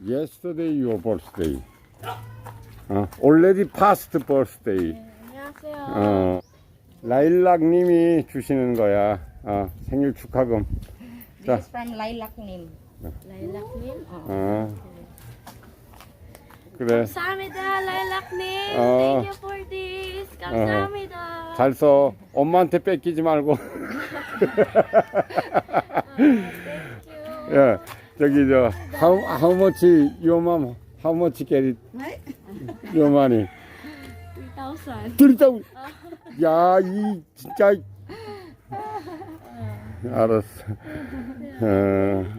Yesterday your birthday. 어, already past birthday. 안녕하세요. 어, 라일락님이 주시는 거야. 어, 생일 축하금. This is from 라일락님. 라일락님? 어. 어, 그래. 감사합니다, 라일락님. 어. Thank you for this. 감사합니다. 잘 써. 엄마한테 뺏기지 말고. 아, thank you. 예. 저기 저 how how much your mom how much get it What? your money 3,000. 들이다운 야이 진짜 알았어 어.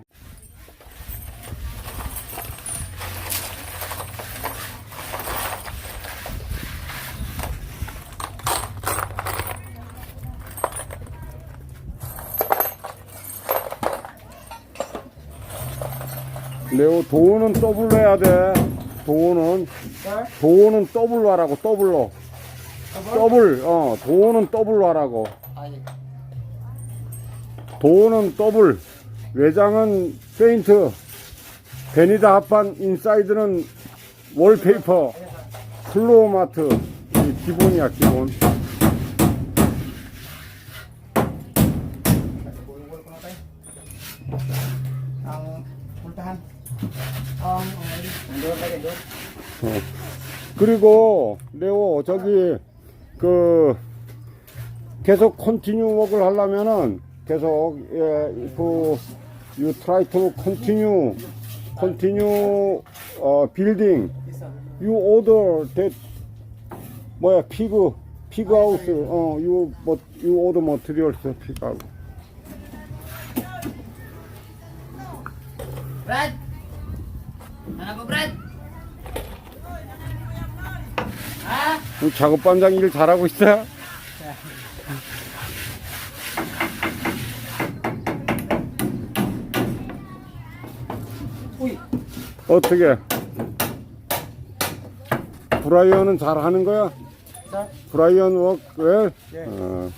레오 도어는 더블로 해야 돼. 도어는 네? 도 더블로 하라고 더블로. 더블 어 도어는 더블로 하라고. 도어는 더블. 외장은 페인트. 베니다 합판 인사이드는 네. 월페이퍼. 플로마트 우 기본이야 기본. 어, 그리고 레오 저기 그 계속 컨티뉴 웍을 하려면은 계속 예그유 트라이 투 컨티뉴 컨티뉴 어 빌딩 유 오더 데 뭐야 피그 피그 아우스 어 유 뭐 유 오더 머트리얼스 피그 아우스 Brad! Mana po, Brad? Ha? 우리 작업반장 일 잘하고 있어? Uy! 어떻게? 브라이언은 잘하는 거야? 자, 브라이언 워크? 예. 어.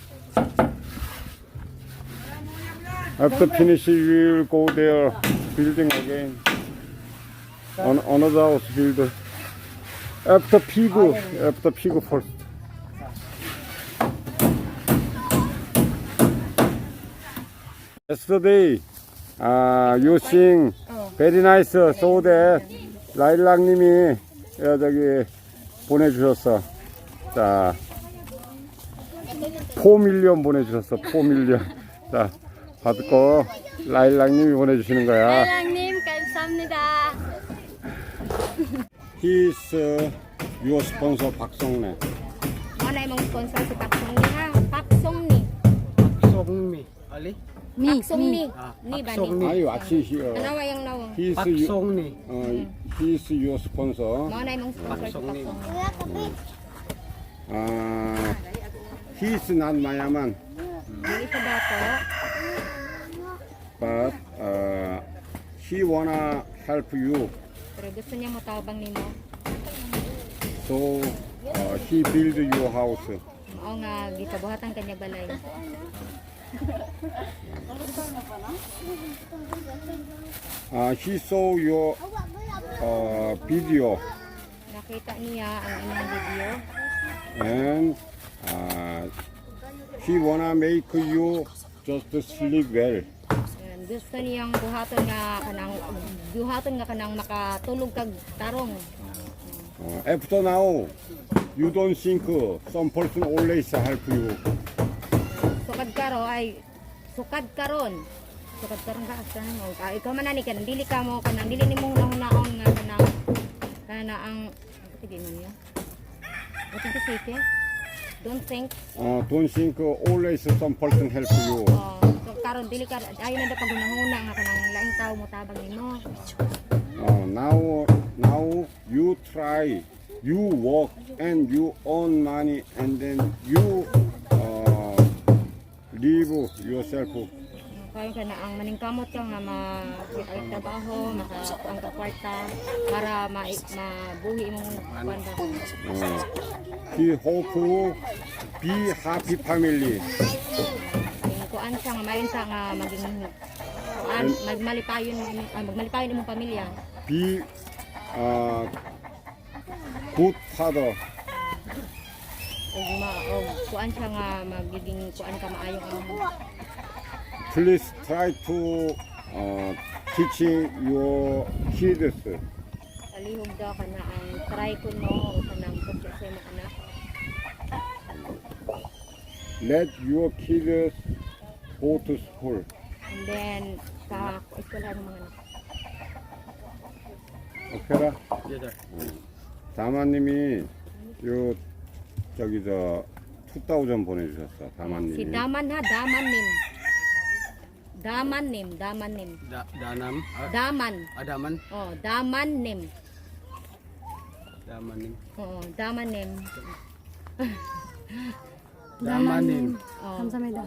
After finish, you will go there. building again. On, another house build. After Pigo, after Pigo first. Yesterday, uh, you sing very nice. So that 라일락님이 저기 보내주셨어. 자, 4밀리언 보내주셨어. 4밀리언. 자. 받고 라일락님이 보내주시는 거야. 사장님 감사합니다. He's uh, your sponsor 박성래. Hôm nay mong sponsor si Pak Song Ni ha. Pak Song Ni. 박송미 알리? Pak Song Ni. 아, Ni ba ni? 박송미. I watch here. Ano ba yung nawa? He's your, 박송미. uh, he's your sponsor. Hôm nay mong sponsor si Pak Song Ni. Uh, he's not my man. Hindi ko ba po? but uh, he wanna help you. Pero gusto niya matabang nimo. So uh, she build your house. Mao nga gitabuhat ang kanya balay. Uh, she saw your uh, video Nakita niya ang inyong video. and uh, he wanna make you just sleep well gusto niyang buhaton nga kanang buhaton nga kanang makatulog kag tarong. Uh, after now, you don't think uh, some person always help you. Sukad karo ay sukad karon. Sukad karon ka after mo. og ah, ay ikaw man ani kanang dili ka mo kanang dili nimo hunahunaon nga kanang kana ang pidi man yo. What did you say? Don't think. Uh, don't think uh, always some person help you. Uh, karon dili ka ayo na dapat gunahuna nga kanang laing tawo mo tabang nimo. Oh, now now you try. You work and you own money and then you uh, live yourself. Kayo ka na ang maningkamot ka nga ma ay trabaho, kwarta para ma mabuhi imong kuan ka. Uh, be hopeful, be happy family ano siya nga mayon siya nga maging ano. an, magmalipayon ah, magmalipayon imong pamilya. Be uh, good father. O ma o kuan siya nga magiging kuan ka maayong amo. Please try to uh, ah, teaching your kids. Alihog daw ka na ang try ko no o kanang pagkasay mo anak. Let your kids go to school. And then sa eskwelahan ng mga anak. 오케라 다마님이 요 저기 저2000 보내주셨어 다마님이 Si Daman ha, Daman Nim. Daman Nim, Daman Nim. Da, danam. Ah, Daman. adaman. Oh, Daman Nim. Damanim. Oh, Daman Nim. Damanim. Damanim. Oh. 감사합니다.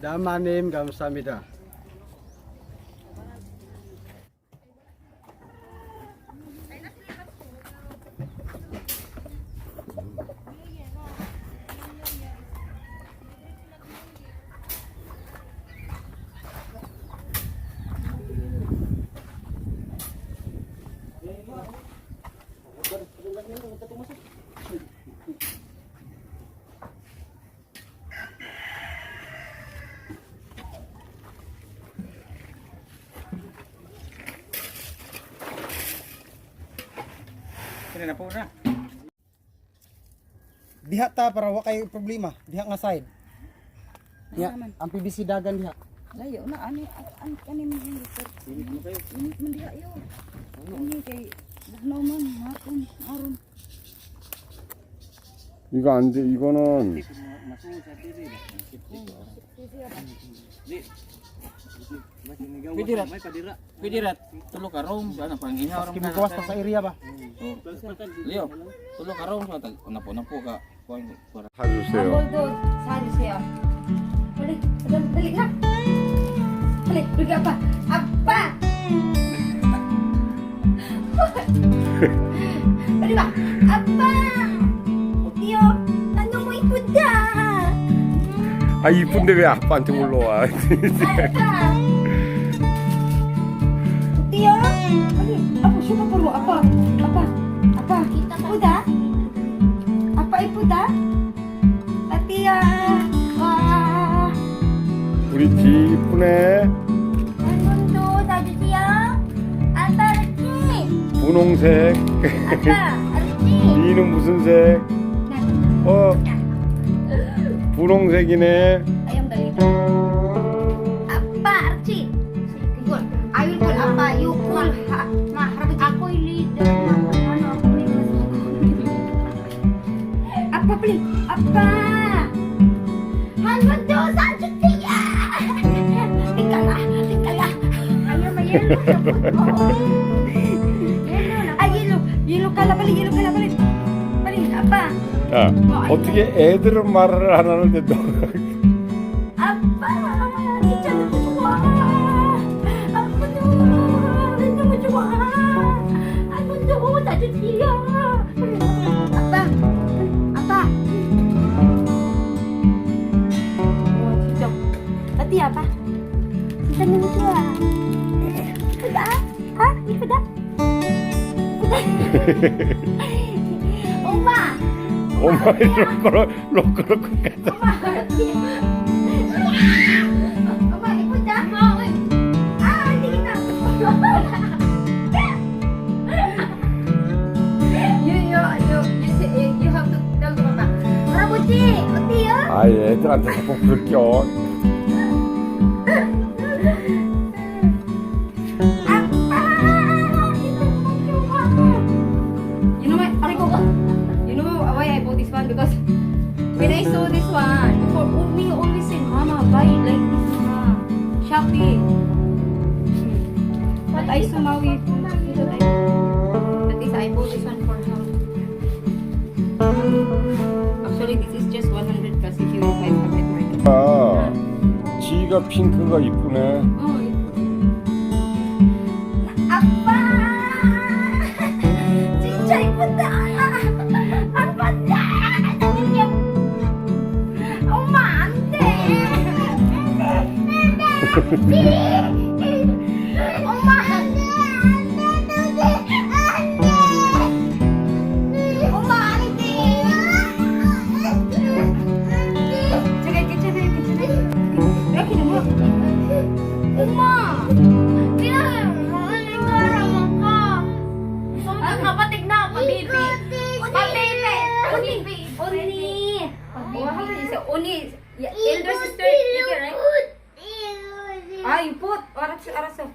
남마님 감사합니다. na. Diha ta para wa kay problema, diha nga side. Ya, ang PVC dagan diha. Layo na ani ani kani mi hindi sir. Ini mo diha yo. Ini kay no man hapon aron. 이거 안 돼. 이거는 pidirat, rat, pwede rat, tulog ka room, ano pang inyaw room. Kibukawas pa sa area ba? Leo, tulog araw sa matag. Unapo na po ka. Kuhan ko. Haluseyo. Haluseyo. Balik, balik, balik na. Balik, balik apa? Apa? Balik ba? Apa? Leo, ano mo ipod na? 아 이쁜데 왜 아빠한테 올라와? 아빠. 어때요? 다 빠삐야 와 우리 집 이쁘네 한도 사주세요 아빠 알지 분홍색 아빠 알지 니는 무슨 색? 네. 어 분홍색이네 아빠알지 이걸 아이걸 아빠 이걸 아빠 한번 더 사주세요 잠깐아 잠깐아 아니로아로 갈라 빨리 일로 갈라 빨리 빨리 아빠 야, 아, 어떻게 애들은 말을 안 하는데 너 엄마. 엄마 로코로 로코로 끝까지. 엄마. 엄마 예쁘다. 아안 되겠다. 유유유유유 할아버지 어때요? 아, 얘들한테 자꾸 불겨. guys, sumawi. Dito tayo. At isa, I bought this one for her. Actually, this is just 100 plus if you buy from it market. 아, 지가 핑크가 이쁘네. 어, 아빠! 진짜 이쁜데, 아! 아빠야! 엄마, 안 돼! your only yeah, elder sister Ike, right? Ah, you put. Arat si arat sa. Ay,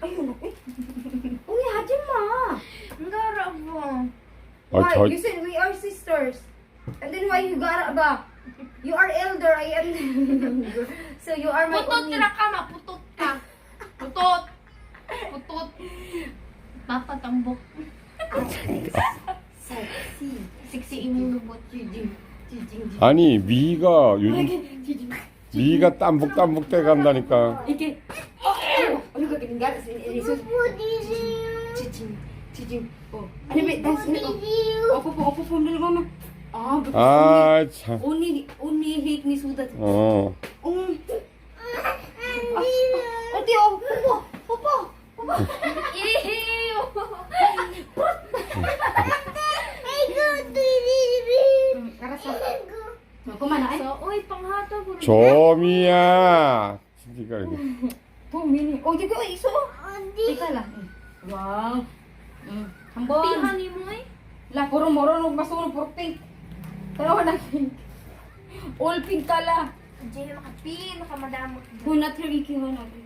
oh. mm. Uy, haji ma. Ngara ba? Why? Hard, You said we are sisters. And then why you gara ba? You are elder, I am So you are my Putot only. na ka, maputot ka. Putot. Putot. Papatambok. Ah. 아니 위가 요즘 위가 땀복땀복 돼 간다니까. 이게 어 이거 그냥 이거 찌징 찌징 어 아니면 다시 어 어퍼 어퍼 폼들 보면 아아 참. 언니 언니 헤이트니 수다 어. 응 어. 아, 어디요 오빠 오빠 오빠 이요 아, 점이야. 진짜 이게. 도민이. 어 이거 있어? 어디? Teka lang. eh. Wow. Mm. Hambon. Tihanin mo eh. La, puro moronog basuro, puro pink. Pero wala pink. All pink kala. Jay, makapin, nakamadamot. Hunat yung ikiwan natin.